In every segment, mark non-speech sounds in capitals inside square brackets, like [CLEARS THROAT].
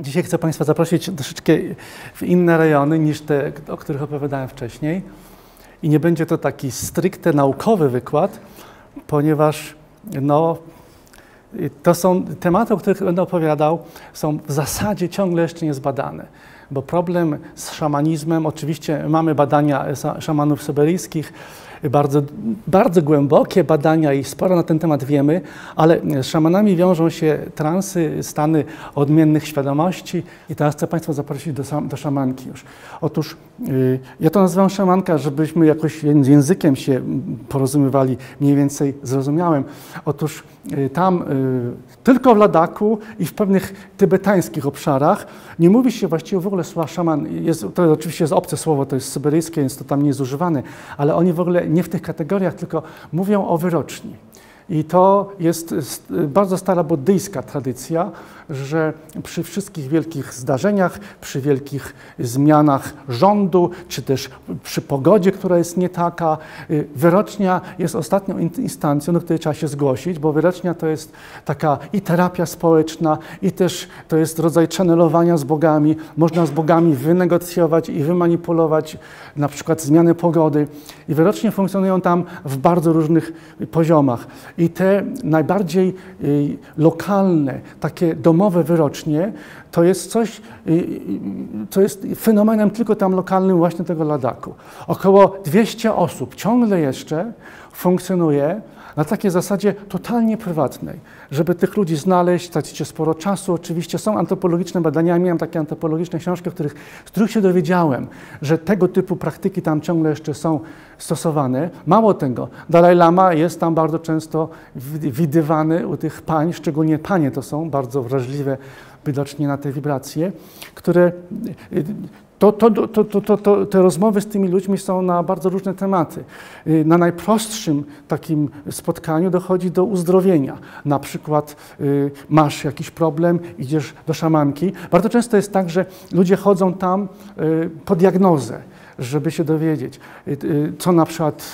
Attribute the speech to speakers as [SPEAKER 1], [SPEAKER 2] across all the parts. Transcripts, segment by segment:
[SPEAKER 1] Dzisiaj chcę Państwa zaprosić troszeczkę w inne rejony niż te, o których opowiadałem wcześniej. I nie będzie to taki stricte naukowy wykład, ponieważ no, to są tematy, o których będę opowiadał, są w zasadzie ciągle jeszcze niezbadane. Bo problem z szamanizmem, oczywiście mamy badania szamanów syberyjskich, bardzo, bardzo głębokie badania i sporo na ten temat wiemy, ale z szamanami wiążą się transy, stany odmiennych świadomości. I teraz chcę Państwa zaprosić do, do szamanki już. Otóż yy, ja to nazywam szamanka, żebyśmy jakoś językiem się porozumiewali mniej więcej zrozumiałem. Otóż yy, tam yy, tylko w Ladaku i w pewnych tybetańskich obszarach nie mówi się właściwie w ogóle słowa szaman. Jest, to oczywiście jest obce słowo, to jest syberyjskie, więc to tam nie jest używane, ale oni w ogóle nie w tych kategoriach, tylko mówią o wyroczni. I to jest bardzo stara buddyjska tradycja, że przy wszystkich wielkich zdarzeniach, przy wielkich zmianach rządu, czy też przy pogodzie, która jest nie taka, y, wyrocznia jest ostatnią instancją, do której trzeba się zgłosić, bo wyrocznia to jest taka i terapia społeczna, i też to jest rodzaj channelowania z bogami. Można z bogami wynegocjować i wymanipulować na przykład zmiany pogody. I wyrocznie funkcjonują tam w bardzo różnych poziomach. I te najbardziej y, lokalne, takie domowe wyrocznie, to jest coś, y, y, co jest fenomenem tylko tam lokalnym właśnie tego ladaku. Około 200 osób ciągle jeszcze funkcjonuje na takiej zasadzie totalnie prywatnej, żeby tych ludzi znaleźć, tracicie sporo czasu. Oczywiście są antropologiczne badania, ja miałem takie antropologiczne książki, których, z których się dowiedziałem, że tego typu praktyki tam ciągle jeszcze są stosowane. Mało tego, Dalaj Lama jest tam bardzo często widywany u tych pań, szczególnie panie to są bardzo wrażliwe widocznie na te wibracje, które to, to, to, to, to, te rozmowy z tymi ludźmi są na bardzo różne tematy. Y, na najprostszym takim spotkaniu dochodzi do uzdrowienia. Na przykład y, masz jakiś problem, idziesz do szamanki. Bardzo często jest tak, że ludzie chodzą tam y, po diagnozę, żeby się dowiedzieć, co na przykład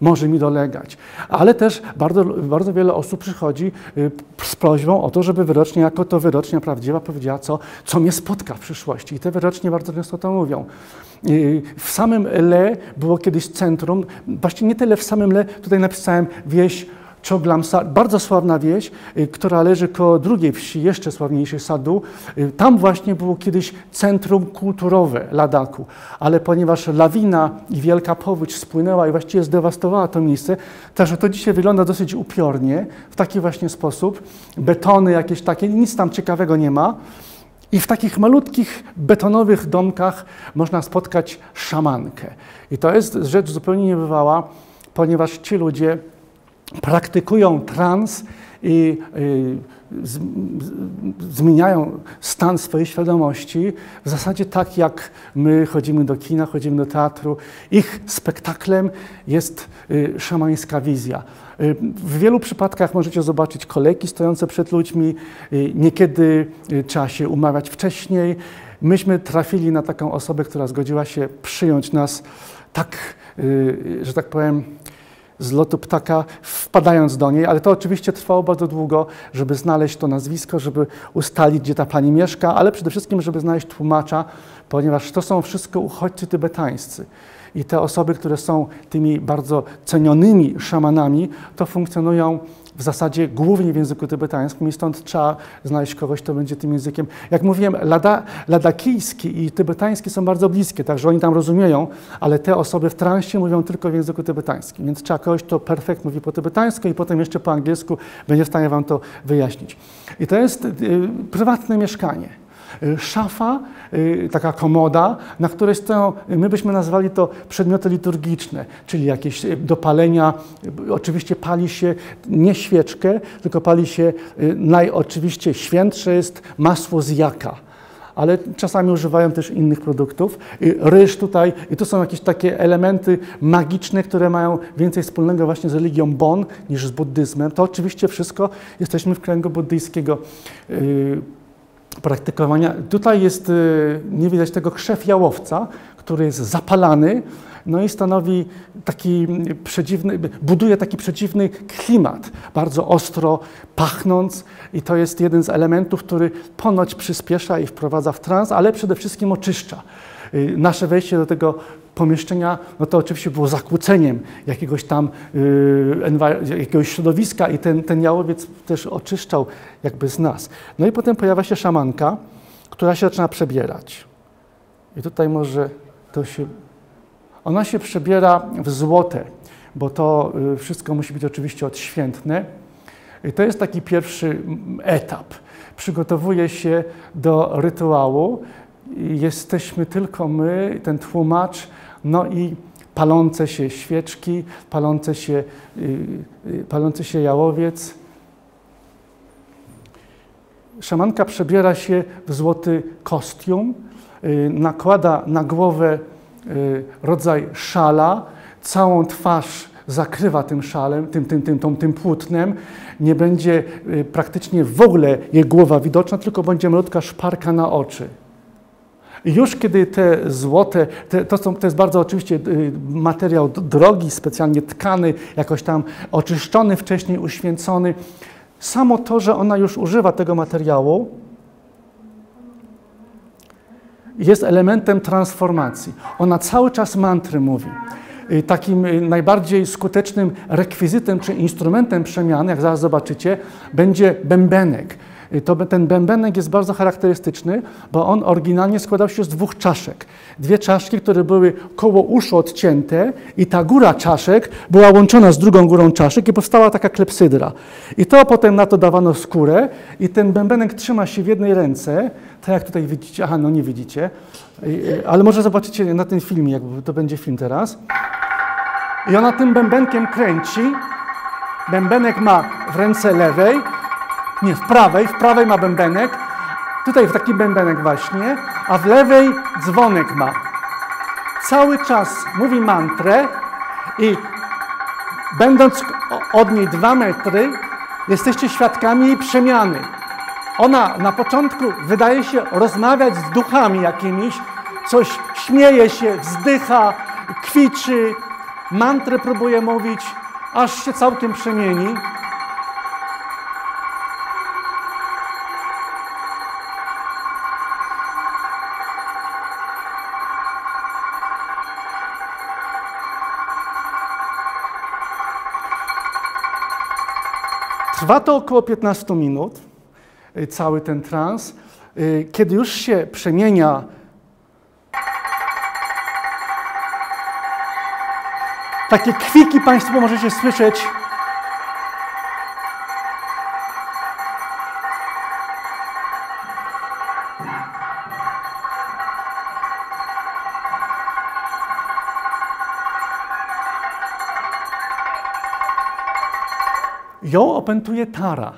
[SPEAKER 1] może mi dolegać. Ale też bardzo, bardzo wiele osób przychodzi y, z prośbą o to, żeby wyrocznie, jako to wyrocznia prawdziwa, powiedziała, co, co mnie spotka w przyszłości. I te wyrocznie bardzo często to mówią. Y, w samym Le było kiedyś centrum, właściwie nie tyle w samym Le, tutaj napisałem wieś Czoglamsa, bardzo sławna wieś, y, która leży koło drugiej wsi, jeszcze sławniejszej Sadu. Y, tam właśnie było kiedyś centrum kulturowe Ladaku, ale ponieważ lawina i wielka powódź spłynęła i właściwie zdewastowała to miejsce, także to dzisiaj wygląda dosyć upiornie, w taki właśnie sposób. Betony jakieś takie, nic tam ciekawego nie ma. I w takich malutkich betonowych domkach można spotkać szamankę. I to jest rzecz zupełnie niebywała, ponieważ ci ludzie praktykują trans i y, zmieniają stan swojej świadomości w zasadzie tak, jak my chodzimy do kina, chodzimy do teatru. Ich spektaklem jest y, szamańska wizja. Y, w wielu przypadkach możecie zobaczyć kolejki stojące przed ludźmi. Niekiedy trzeba się umawiać wcześniej. Myśmy trafili na taką osobę, która zgodziła się przyjąć nas tak, że tak powiem, z lotu ptaka, wpadając do niej, ale to oczywiście trwało bardzo długo, żeby znaleźć to nazwisko, żeby ustalić, gdzie ta pani mieszka, ale przede wszystkim, żeby znaleźć tłumacza, ponieważ to są wszystko uchodźcy tybetańscy. I te osoby, które są tymi bardzo cenionymi szamanami, to funkcjonują w zasadzie głównie w języku tybetańskim i stąd trzeba znaleźć kogoś, kto będzie tym językiem. Jak mówiłem, lada, ladakijski i tybetański są bardzo bliskie, także oni tam rozumieją, ale te osoby w transie mówią tylko w języku tybetańskim, więc trzeba kogoś, kto perfekt mówi po tybetańsku i potem jeszcze po angielsku będzie w stanie wam to wyjaśnić. I to jest y, prywatne mieszkanie. Y, szafa, y, taka komoda, na której stoją, my byśmy nazwali to przedmioty liturgiczne, czyli jakieś y, dopalenia. Oczywiście pali się nie świeczkę, tylko pali się najoczywiście świętsze jest masło z jaka ale czasami używają też innych produktów. Ryż tutaj, i to są jakieś takie elementy magiczne, które mają więcej wspólnego właśnie z religią Bon niż z buddyzmem. To oczywiście wszystko jesteśmy w kręgu buddyjskiego praktykowania. Tutaj jest, y, nie widać tego, krzew jałowca, który jest zapalany, no i stanowi taki przedziwny, buduje taki przeciwny klimat, bardzo ostro pachnąc i to jest jeden z elementów, który ponoć przyspiesza i wprowadza w trans, ale przede wszystkim oczyszcza. Y, nasze wejście do tego pomieszczenia, no to oczywiście było zakłóceniem jakiegoś tam yy, jakiegoś środowiska i ten, ten jałowiec też oczyszczał jakby z nas. No i potem pojawia się szamanka, która się zaczyna przebierać. I tutaj może to się... Ona się przebiera w złote, bo to y, wszystko musi być oczywiście odświętne. I to jest taki pierwszy etap. Przygotowuje się do rytuału. Jesteśmy tylko my, ten tłumacz, no i palące się świeczki, palące się, yy, palący się jałowiec. Szamanka przebiera się w złoty kostium, yy, nakłada na głowę rodzaj szala, całą twarz zakrywa tym szalem, tym, tym, tym, tym, tym płótnem. Nie będzie praktycznie w ogóle jej głowa widoczna, tylko będzie malutka szparka na oczy. Już kiedy te złote, te, to, są, to jest bardzo oczywiście y, materiał drogi, specjalnie tkany, jakoś tam oczyszczony wcześniej, uświęcony. Samo to, że ona już używa tego materiału, jest elementem transformacji. Ona cały czas mantry mówi. Y, takim y, najbardziej skutecznym rekwizytem czy instrumentem przemiany, jak zaraz zobaczycie, będzie bębenek to ten bębenek jest bardzo charakterystyczny, bo on oryginalnie składał się z dwóch czaszek. Dwie czaszki, które były koło uszu odcięte i ta góra czaszek była łączona z drugą górą czaszek i powstała taka klepsydra. I to potem na to dawano skórę i ten bębenek trzyma się w jednej ręce, tak jak tutaj widzicie, aha, no nie widzicie, ale może zobaczycie na tym filmie, jak to będzie film teraz. I ona tym bębenkiem kręci, bębenek ma w ręce lewej, nie, w prawej, w prawej ma bębenek, tutaj w taki bębenek właśnie, a w lewej dzwonek ma. Cały czas mówi mantrę i będąc od niej dwa metry, jesteście świadkami jej przemiany. Ona na początku wydaje się rozmawiać z duchami jakimiś, coś śmieje się, wzdycha, kwiczy, mantrę próbuje mówić, aż się całkiem przemieni. Trwa to około 15 minut, y, cały ten trans. Y, kiedy już się przemienia takie kwiki Państwo możecie słyszeć Ją opętuje Tara.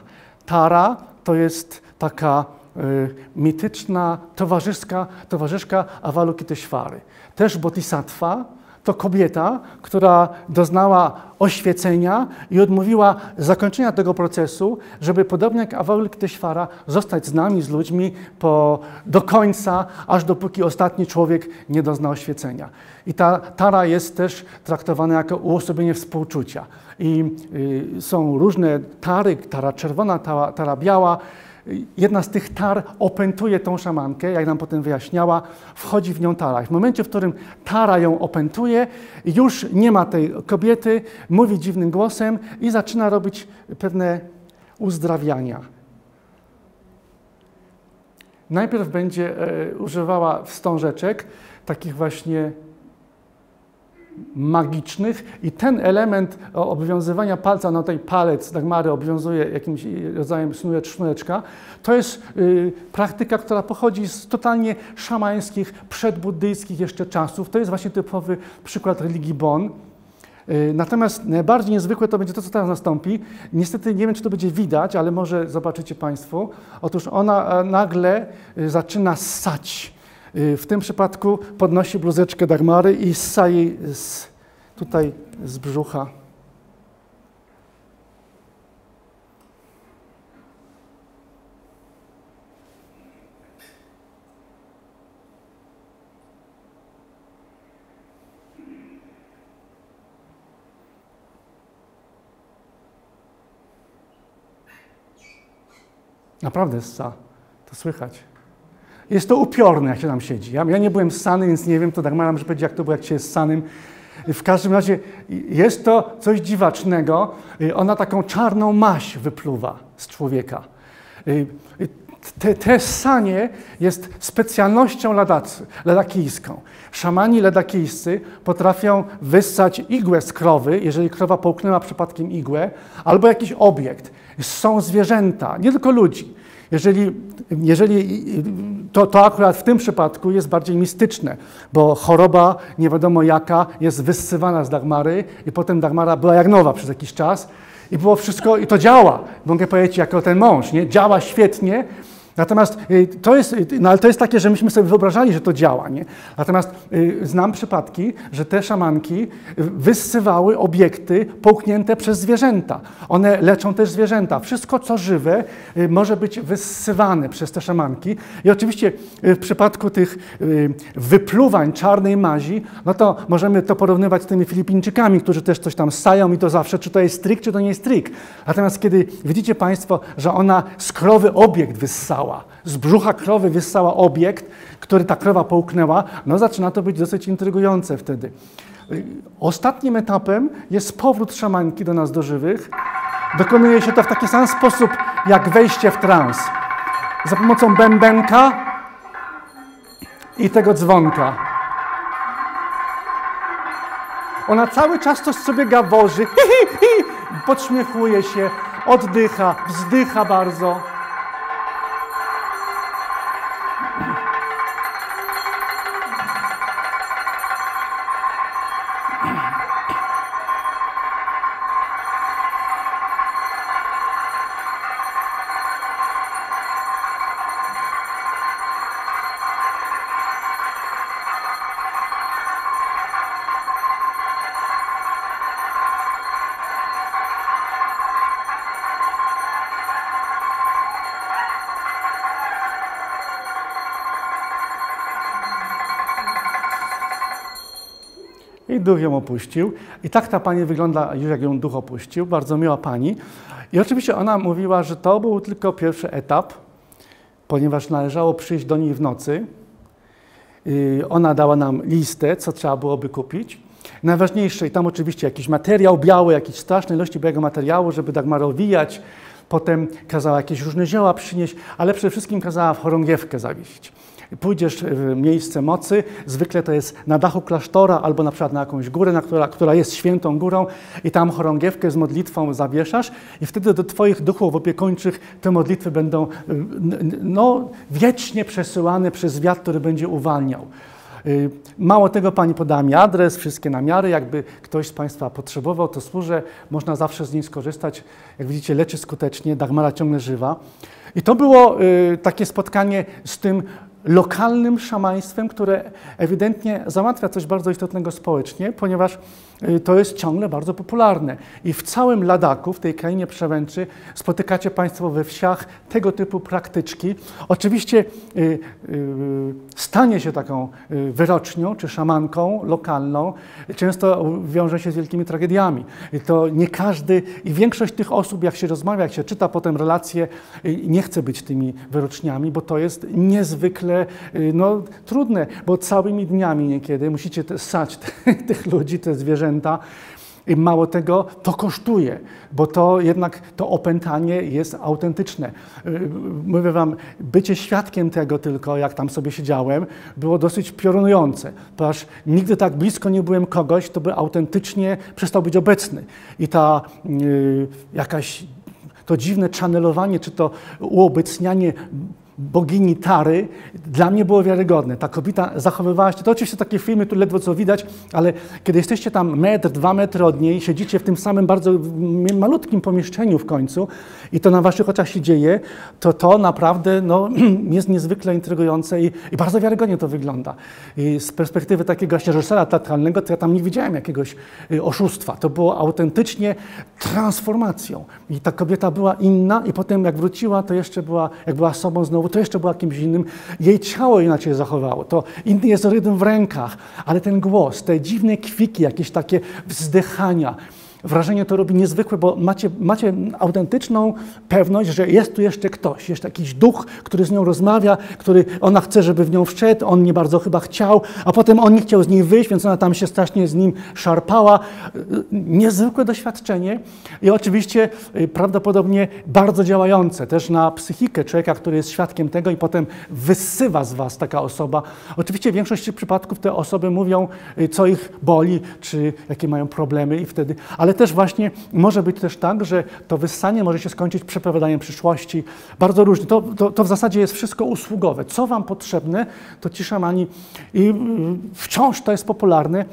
[SPEAKER 1] Tara to jest taka y, mityczna towarzyszka, towarzyszka Avalokiteshvary. Też bodhisattva, to kobieta, która doznała oświecenia i odmówiła zakończenia tego procesu, żeby podobnie jak Avalokiteshvara zostać z nami, z ludźmi po, do końca, aż dopóki ostatni człowiek nie dozna oświecenia. I ta Tara jest też traktowana jako uosobienie współczucia. I y, są różne tary, tara czerwona, tara, tara biała, Jedna z tych tar opętuje tą szamankę, jak nam potem wyjaśniała, wchodzi w nią tara. W momencie, w którym tara ją opętuje, już nie ma tej kobiety, mówi dziwnym głosem i zaczyna robić pewne uzdrawiania. Najpierw będzie e, używała wstążeczek, takich właśnie magicznych i ten element obowiązywania palca na tej palec Dagmary obowiązuje jakimś rodzajem sznureczka, to jest y, praktyka, która pochodzi z totalnie szamańskich, przedbuddyjskich jeszcze czasów. To jest właśnie typowy przykład religii Bon. Y, natomiast najbardziej niezwykłe to będzie to, co teraz nastąpi. Niestety nie wiem, czy to będzie widać, ale może zobaczycie Państwo. Otóż ona e, nagle y, zaczyna ssać Y, w tym przypadku podnosi bluzeczkę Dagmary i ssa jej z, tutaj z brzucha. Naprawdę ssa. To słychać. Jest to upiorne, jak się tam siedzi. Ja, ja nie byłem ssany, więc nie wiem, to Dagmara może powiedzieć, jak to było, jak się jest ssanym. W każdym razie jest to coś dziwacznego. Ona taką czarną maść wypluwa z człowieka. Te, te sanie jest specjalnością ladacy, ledakijską. Szamani ledakijscy potrafią wyssać igłę z krowy, jeżeli krowa połknęła przypadkiem igłę, albo jakiś obiekt. Są zwierzęta, nie tylko ludzi. Jeżeli, jeżeli to, to akurat w tym przypadku jest bardziej mistyczne, bo choroba nie wiadomo jaka jest wyssywana z Dagmary i potem Dagmara była jak nowa przez jakiś czas i było wszystko, i to działa. Mogę powiedzieć jako ten mąż, nie? Działa świetnie, Natomiast y, to jest, y, no ale to jest takie, że myśmy sobie wyobrażali, że to działa. Nie? Natomiast y, znam przypadki, że te szamanki wyssywały obiekty połknięte przez zwierzęta. One leczą też zwierzęta. Wszystko, co żywe, może być wyssywane przez te szamanki. I oczywiście w przypadku tych wypluwań czarnej mazi, no to możemy to porównywać z tymi Filipińczykami, którzy też coś tam ssają i to zawsze, czy to jest trik, czy to nie jest trik. Natomiast kiedy widzicie Państwo, że ona z krowy obiekt wyssała, wyssała. Z brzucha krowy wyssała obiekt, który ta krowa połknęła. No zaczyna to być dosyć intrygujące wtedy. Ostatnim etapem jest powrót szamanki do nas do żywych. Dokonuje się to w taki sam sposób, jak wejście w trans. Za pomocą bębenka i tego dzwonka. Ona cały czas coś sobie gaworzy, hi, hi, hi, podśmiechuje się, oddycha, wzdycha bardzo. I duch ją opuścił. I tak ta pani wygląda już jak ją duch opuścił. Bardzo miła pani. I oczywiście ona mówiła, że to był tylko pierwszy etap, ponieważ należało przyjść do niej w nocy. Ona dała nam listę, co trzeba byłoby kupić. Najważniejsze, i tam oczywiście jakiś materiał biały, jakieś straszne ilości białego materiału, żeby Dagmara owijać. Potem kazała jakieś różne zioła przynieść, ale przede wszystkim kazała w chorągiewkę zawiesić pójdziesz w miejsce mocy, zwykle to jest na dachu klasztora albo na przykład na jakąś górę, na która, która jest świętą górą i tam chorągiewkę z modlitwą zawieszasz i wtedy do Twoich duchów opiekuńczych te modlitwy będą no, wiecznie przesyłane przez wiatr, który będzie uwalniał. Y, mało tego, Pani podała mi adres, wszystkie namiary. Jakby ktoś z Państwa potrzebował, to służę. Można zawsze z niej skorzystać. Jak widzicie, leczy skutecznie. Dagmara ciągle żywa. I to było y, takie spotkanie z tym lokalnym szamaństwem, które ewidentnie załatwia coś bardzo istotnego społecznie, ponieważ y, to jest ciągle bardzo popularne. I w całym Ladaku, w tej krainie przełęczy, spotykacie Państwo we wsiach tego typu praktyczki. Oczywiście y, y, stanie się taką wyrocznią czy szamanką lokalną często wiąże się z wielkimi tragediami. To nie każdy, i większość tych osób, jak się rozmawia, jak się czyta potem relacje, nie chce być tymi wyroczniami, bo to jest niezwykle Y, no, trudne, bo całymi dniami niekiedy musicie ssać [LAUGHS] tych ludzi, te zwierzęta. I mało tego, to kosztuje, bo to jednak to opętanie jest autentyczne. Y, mówię Wam, bycie świadkiem tego tylko, jak tam sobie siedziałem, było dosyć piorunujące, ponieważ nigdy tak blisko nie byłem kogoś, kto by autentycznie przestał być obecny. I ta yy, jakaś to dziwne channelowanie, czy to uobecnianie bogini Tary, dla mnie było wiarygodne. Ta kobieta zachowywała się, to oczywiście takie filmy tu ledwo co widać, ale kiedy jesteście tam metr, dwa metry od niej, siedzicie w tym samym bardzo malutkim pomieszczeniu w końcu i to na waszych oczach się dzieje, to to naprawdę no, [CLEARS THROAT] jest niezwykle intrygujące i, i bardzo wiarygodnie to wygląda. I z perspektywy takiego reżysera teatralnego, to ja tam nie widziałem jakiegoś y, oszustwa. To było autentycznie transformacją. I ta kobieta była inna i potem jak wróciła, to jeszcze była, jak była sobą znowu, to jeszcze była kimś innym. Jej ciało inaczej zachowało. To inny jest rytm w rękach, ale ten głos, te dziwne kwiki, jakieś takie wzdychania, wrażenie to robi niezwykłe, bo macie, macie autentyczną pewność, że jest tu jeszcze ktoś, jest jakiś duch, który z nią rozmawia, który ona chce, żeby w nią wszedł, on nie bardzo chyba chciał, a potem on nie chciał z niej wyjść, więc ona tam się strasznie z nim szarpała. Niezwykłe doświadczenie i oczywiście y, prawdopodobnie bardzo działające też na psychikę człowieka, który jest świadkiem tego i potem wysywa z was taka osoba. Oczywiście w większości przypadków te osoby mówią, y, co ich boli, czy jakie mają problemy i wtedy, ale też właśnie może być też tak, że to wyssanie może się skończyć przepowiadaniem przyszłości. Bardzo różnie. To, to, to w zasadzie jest wszystko usługowe. Co wam potrzebne, to ci szamani i y, wciąż to jest popularne